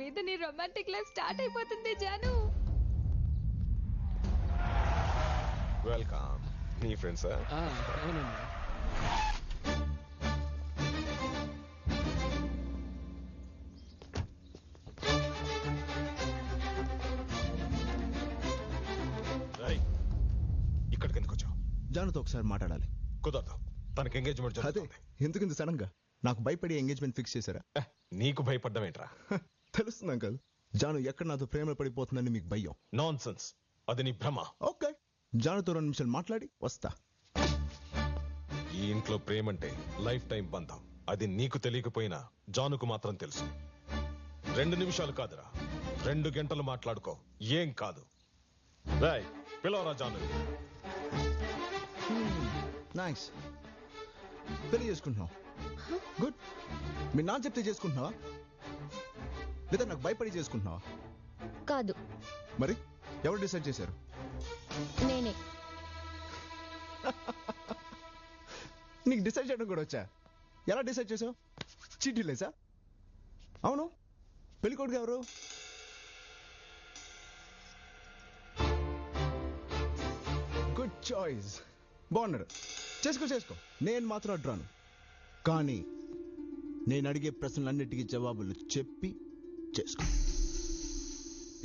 మీద నీ romantic life start అయిపోతుంది జాను. వెల్కమ్ నీ ఫ్రెండ్స్ ఆ, అవునండి. ఇక్కడికి ఎందుకు వచ్చావు? జానుతో ఒకసారి మాట్లాడాలి. కుదరదు. తనకి ఎంగేజ్మెంట్ అదే జరుగుతుంది. ఎందుకు ఇంత సడన్గా? నాకు భయపడి ఎంగేజ్మెంట్ ఫిక్స్ చేశారా? నీకు భయపడ్డం ఏంట్రా? తెలుస్తుంది అంకల్ జాను ఎక్కడ నాతో ప్రేమలో పడిపోతుందని మీకు భయం? నాన్ సెన్స్ అది నీ భ్రమ. ఓకే. జానుతో రెండు నిమిషాలు మాట్లాడి వస్తా. ఈ ఇంట్లో ప్రేమంటే లైఫ్ టైం బంధం. అది నీకు తెలియకపోయినా జానుకు మాత్రం తెలుసు. రెండు నిమిషాలు కాదురా. రెండు గంటలు మాట్లాడుకో. ఏం కాదు. రాయ్ పిలవరా జాను. నైస్ పెళ్ళి చేసుకుంటున్నావు. గుడ్ మీ నాన్న చెప్తే చేసుకుంటున్నావా? లేదా నాకు భయపడి చేసుకుంటున్నావా? కాదు. మరి? ఎవరు డిసైడ్ చేశారు? నేనే. నీకు డిసైడ్ చేయడం కూడా వచ్చా? ఎలా డిసైడ్ చేసావు చీటీ లేసా? అవును? పెళ్ళి కొడుకు ఎవరు? గుడ్ చాయిస్ బాగున్నాడు. చేసుకో చేసుకో. నేను మాత్రం అడ్రాను కానీ నేను అడిగే ప్రశ్నలన్నిటికీ జవాబులు చెప్పి చేసుకో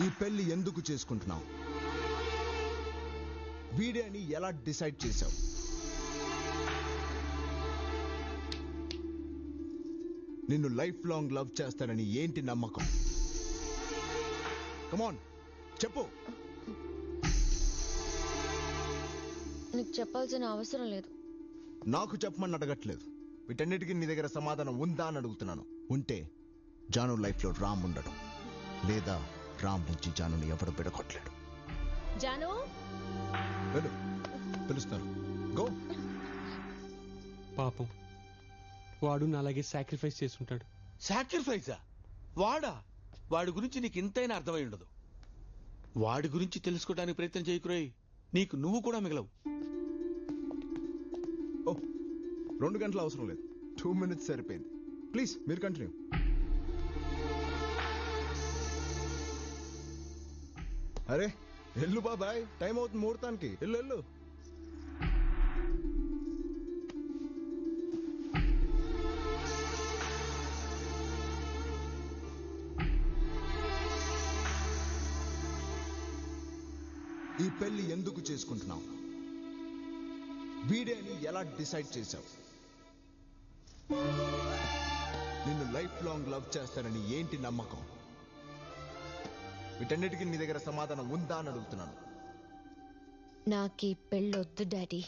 ఈ పెళ్ళి ఎందుకు చేసుకుంటున్నావు వీడే అని ఎలా డిసైడ్ చేశావు? నిన్ను లైఫ్ లాంగ్ లవ్ చేస్తానని ఏంటి నమ్మకం? కమాన్ చెప్పు. నీకు చెప్పాల్సిన అవసరం లేదు. నాకు చెప్పమని అడగట్లేదు. వీటన్నిటికీ నీ దగ్గర సమాధానం ఉందా అని అడుగుతున్నాను. ఉంటే జాను లైఫ్లో రామ్ ఉండడం లేదా రామ్ నుంచి జానుని ఎవరు బిడగొట్టలేడు జాను? వెళ్ళు. పిలుస్తాను. గో. పాపం. వాడు నా అలాగే సాక్రిఫైస్ చేసుంటాడు. సాక్రిఫైసా? వాడా? వాడి గురించి నీకు ఇంతైనా అర్థమై ఉండదు. వాడి గురించి తెలుసుకోవడానికి ప్రయత్నం చేయకురోయ్ నీకు నువ్వు కూడా మిగలవు. ఓ రెండు గంటలు అవసరం లేదు. టూ మినిట్స్ సరిపోయింది. ప్లీజ్ మీరు కంటిన్యూ. అరే ఎల్లు బాబాయ్. టైం అవుతుంది ముహూర్తానికి. ఎల్లు ఎల్లు ఈ పెళ్ళి ఎందుకు చేసుకుంటున్నావు? వీడే అని ఎలా డిసైడ్ చేశావు? నిన్ను లైఫ్ లాంగ్ లవ్ చేస్తానని ఏంటి నమ్మకం? వీటన్నిటికీ నీ దగ్గర సమాధానం ఉందా అని అడుగుతున్నాను. నాకు ఈ పెళ్ళొద్దు డాడీ.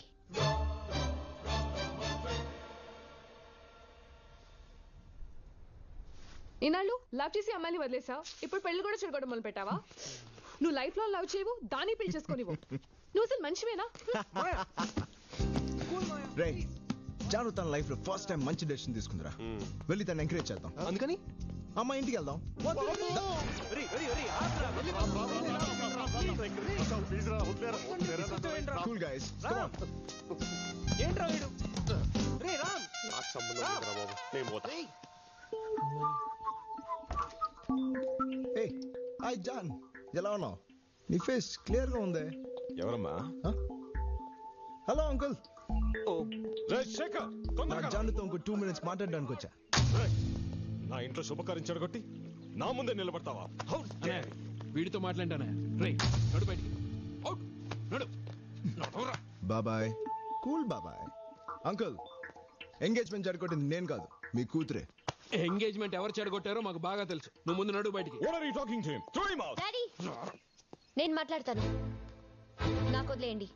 ఇన్నాళ్ళు లవ్ చేసి అమ్మాయిని వదిలేసావు ఇప్పుడు పెళ్ళి కూడా చెడగొట్టడం మొదలు పెట్టావా నువ్వు లైఫ్లో లవ్ చేయవు దాన్ని పెళ్ళి చేసుకోనివ్వు. నువ్వు అసలు మనిషివేనా రే జాను తన లైఫ్లో ఫస్ట్ టైం మంచి డెసిషన్ తీసుకుందిరా. వెళ్ళి తను ఎంకరేజ్ చేద్దాం. అందుకని? అమ్మ ఇంటికి వెళ్దాం కూల్ గైస్ ఏంట్రా వీడు రే రామ్ ఏ హాయ్ జాన్ ఎలా ఉన్నావు నీ ఫేస్ క్లియర్గా ఉంది ఎవరమ్మా హలో అంకుల్. జానుతో ఇంకో టూ మినిట్స్ మాట్లాడడానికి వచ్చా నా ఇంట్లో శుభకార్యం చెడగొట్టి నా ముందే నిలబడతావా. వీడితో మాట్లాడానే రే నడు బయటికి. బాబాయ్. కూల్ బాబాయ్. అంకుల్ ఎంగేజ్మెంట్ జరగొట్టింది నేను కాదు మీ కూతురే. ఎంగేజ్మెంట్ ఎవరు చెడగొట్టారో మాకు బాగా తెలుసు. నువ్వు ముందు నడు బయటికి. నేను మాట్లాడతాను. నాకు వదిలేయండి.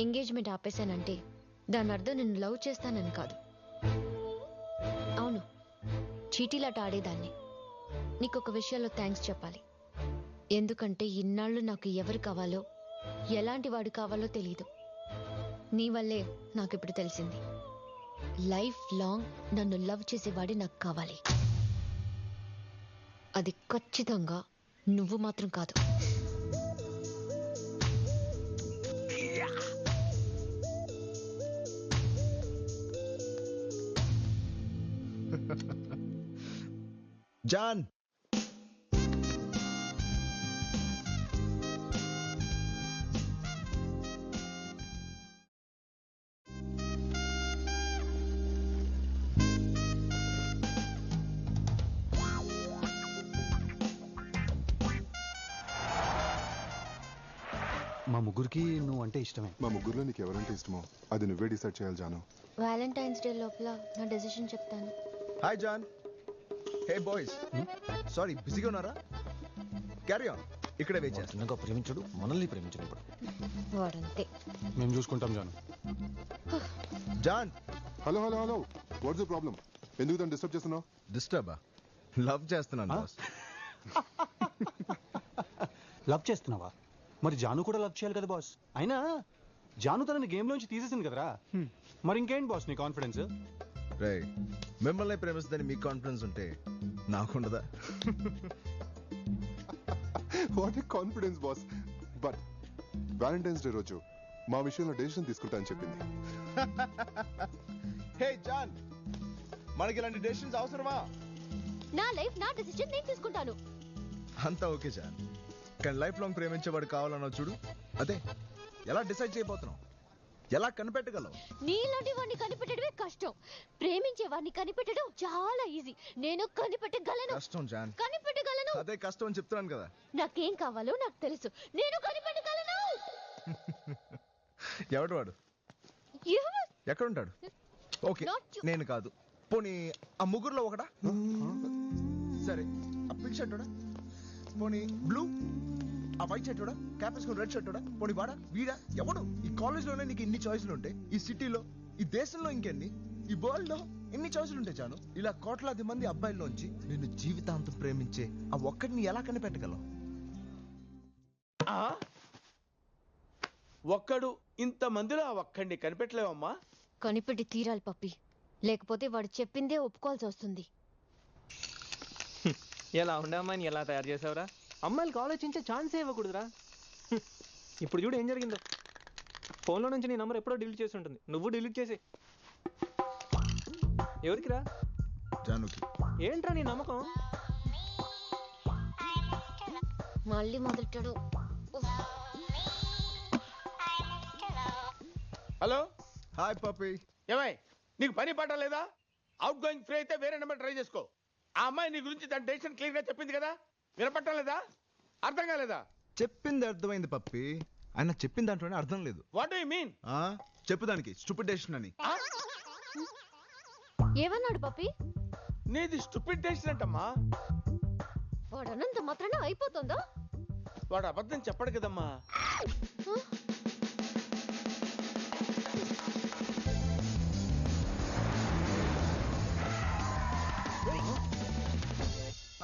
ఎంగేజ్మెంట్ ఆపేశానంటే దాని అర్థం నేను లవ్ చేస్తానని కాదు. అవును చీటీలాట ఆడేదాన్ని. నీకు ఒక విషయంలో థ్యాంక్స్ చెప్పాలి. ఎందుకంటే ఇన్నాళ్ళు నాకు ఎవరు కావాలో ఎలాంటి వాడు కావాలో తెలియదు నీ వల్లే నాకు ఇప్పుడు తెలిసింది. లైఫ్ లాంగ్ నన్ను లవ్ చేసేవాడే నాకు కావాలి. అది ఖచ్చితంగా నువ్వు మాత్రం కాదు. జాన్. మా ముగ్గురికి నువ్వు అంటే ఇష్టమే. మా ముగ్గురులో నీకు ఎవరంటే ఇష్టమో అది నువ్వే డిసైడ్ చేయాలి జాను. వ్యాలంటైన్స్ డే లోపల నా డెసిషన్ చెప్తాను. Hi John. Hey boys sorry బిజీగా ఉన్నారా? క్యారీ ఆన్ ఇక్కడే వెయిట్ చేస్తాను చిన్నగా ప్రేమించడు మనల్ని ప్రేమించడు ఇప్పుడు వాడంతే. మేము చూసుకుంటాం Janu. John. Hello hello hello what's the problem ఎందుకు దాన్ని డిస్టర్బ్ చేస్తున్నావు? డిస్టర్బా లవ్ చేస్తున్నాను? బాస్ లవ్ చేస్తున్నావా? మరి జాను కూడా లవ్ చేయాలి కదా బాస్ అయినా జాను తనని గేమ్ లోంచి తీసేసింది కదరా? మరి ఇంకేంటి బాస్ నీ కాన్ఫిడెన్స్ రే మిమ్మల్ని ప్రేమిస్తుందని మీకు కాన్ఫిడెన్స్ ఉంటే నాకుండదా? What a confidence boss but Valentine's day రోజు మా విషయంలో డెసిషన్ తీసుకుంటా అని చెప్పింది. హే జాన్ మనకి ఇలాంటి డెసిషన్స్ అవసరమా? నా లైఫ్ నా డెసిషన్ నేను తీసుకుంటాను అంతా ఓకే జాన్ కానీ లైఫ్ లాంగ్ ప్రేమించేవాడు కావాలన్నావు చూడు. అదే ఎలా డిసైడ్ చేయబోతున్నావు? ఎలా కనిపెట్టగలవు? నీలాంటి వాడిని కనిపెట్టడమే కష్టం. ప్రేమించే వాడిని కనిపెట్టడం చాలా ఈజీ నేను కనిపెట్టగలను. కష్టం జాన్. కనిపెట్టగలను. అదే కష్టం అని చెప్తున్నాను కదా. నాకేం కావాలో నాకు తెలుసు. నేను కనిపెట్టగలను. ఎవడు వాడు? ఎవరు? ఎక్కడుంటాడు? Okay Not you. నేను కాదు. పోనీ ఆ ముగ్గురులో ఒకడా? సరే ఆ పింక్ షర్ట్ పోనీ బ్లూ? ఆ వైట్ షర్ట్ క్యాప్ వేసుకుని రెడ్ షర్ట్ పోనీ వాడా? వీడా? ఎవడు? ఈ కాలేజ్లోనే నీకు ఇన్ని చాయిస్లు ఉంటాయి ఈ సిటీలో ఈ దేశంలో ఇంకెన్ని? ఈ వరల్డ్లో ఎన్ని చాయిస్లు ఉంటాయి చాను ఇలా కోట్లాది మంది అబ్బాయిల్లోంచి నిన్ను జీవితాంతం ప్రేమించే ఆ ఒక్కడిని ఎలా కనిపెట్టగలవు ఆ? ఒక్కడు ఇంత మందిలో ఆ ఒక్కడిని కనిపెట్టలేవమ్మా. కనిపెట్టి తీరాలి పప్పి. లేకపోతే వాడు చెప్పిందే ఒప్పుకోవాల్సి వస్తుంది. ఎలా ఉండే అమ్మాయిని ఎలా తయారు చేసావురా? అమ్మాయిలకు ఆలోచించే ఛాన్సే ఇవ్వకూడదురా. ఇప్పుడు చూడు ఏం జరిగిందో. ఫోన్లో నుంచి నీ నంబర్ ఎప్పుడో డిలీట్ చేసి ఉంటుంది. నువ్వు డిలీట్ చేసి. ఎవరికిరా? జానుకి. ఏంట్రా నీ నమ్మకం? మళ్ళీ మొదలెట్టాడు. హలో? హాయ్ పప్పి. ఏమై నీకు పని పాట లేదా? అవుట్ గోయింగ్ ఫ్రీ అయితే వేరే నెంబర్ ట్రై చేసుకో. ఆ అమ్మాయి నీ గురించి తన డెసిషన్ క్లియర్గా చెప్పింది కదా? వినపట్టం లేదా? అర్థం కాలేదా? చెప్పింది అర్థమైంది పప్పి. ఆయన చెప్పిన దాంట్లోనే అర్థం లేదు. వాట్ యు మీన్ ఆ చెప్పు దానికి. స్టూపిడ్ డెసిషన్ అని. ఏమన్నాడు పప్పి? నీది స్టూపిడ్ డెసిషన్ అంటమ్మా. వాడు అన్నంత మాత్రాన అయిపోతుందా? వాడు అబద్ధం చెప్పడు కదమ్మా.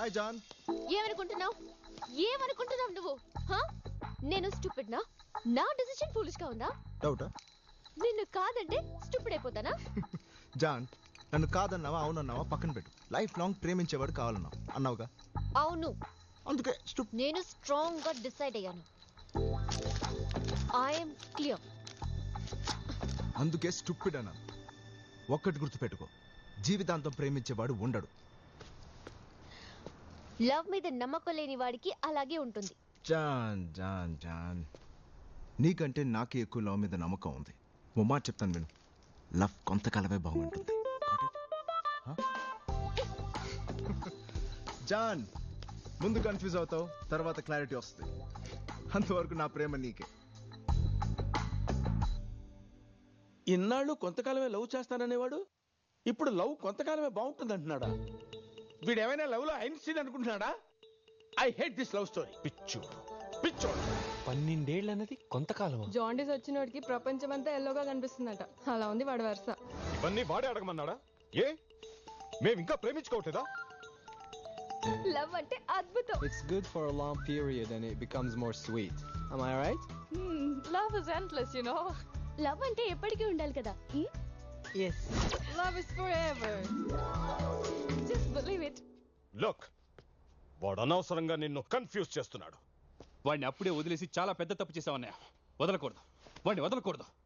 హాయ్ జాన్ ఏమనుకుంటున్నావు? ఏమనుకుంటున్నావు నువ్వు? హా? నేను స్టూపిడ్ నా నా డెసిషన్ ఫూలిష్గా ఉందా? డౌటా నిన్ను కాదంటే స్టూపిడ్ అయిపోతానా? జాన్ నన్ను కాదన్నావా అవునన్నావా పక్కన పెట్టు. లైఫ్ లాంగ్ ప్రేమించేవాడు కావాలన్నావు. అన్నావుగా? అవును. అందుకే స్టూప్ నేను స్ట్రాంగ్గా డిసైడ్ అయ్యాను ఐఎమ్ క్లియర్ అందుకే స్టూపిడ్ అన్నాను. ఒక్కటి గుర్తుపెట్టుకో. జీవితాంతం ప్రేమించేవాడు ఉండడు. లవ్ మీద నమ్మకం లేని వాడికి అలాగే ఉంటుంది. John John John. నీకంటే నాకే ఎక్కువ లవ్ మీద నమ్మకం ఉంది. ఓ మాట చెప్తాను విను. లవ్ కొంతకాలమే బాగుంటుంది? జాన్ ముందు కన్ఫ్యూజ్ అవుతావు తర్వాత క్లారిటీ వస్తుంది. అంతవరకు నా ప్రేమ నీకే. ఇన్నాళ్ళు కొంతకాలమే లవ్ చేస్తాననేవాడు ఇప్పుడు లవ్ కొంతకాలమే బాగుంటుంది అంటున్నాడా వీడు ఏమైనా లవ్లో Einstein అనుకుంటున్నాడా? I hate this love story పిచ్చు పిచ్చోడు. పన్నెండేళ్ళు అన్నది కొంతకాలం జాండీస్ వచ్చినోడికి ప్రపంచం అంతా ఎల్లోగా కనిపిస్తుందట. అలా ఉంది వాడి వరుస. ఇవన్నీ వాడే అడగమన్నాడా? ఏ? మేము ఇంకా ప్రేమించుకోవట్లేదా? లవ్ అంటే అద్భుతం. It's good for a long period and it becomes more sweet. Am I right? Love is endless you know love అంటే ఎప్పటికీ ఉండాలి కదా. హ్మ్? Love is forever just believe it look వాడు అనవసరంగా నిన్ను కన్ఫ్యూజ్ చేస్తున్నాడు. వాడిని అప్పుడే వదిలేసి చాలా పెద్ద తప్పు చేసావన్నయ్య. వదలకూడదు. వాడిని వదలకూడదు.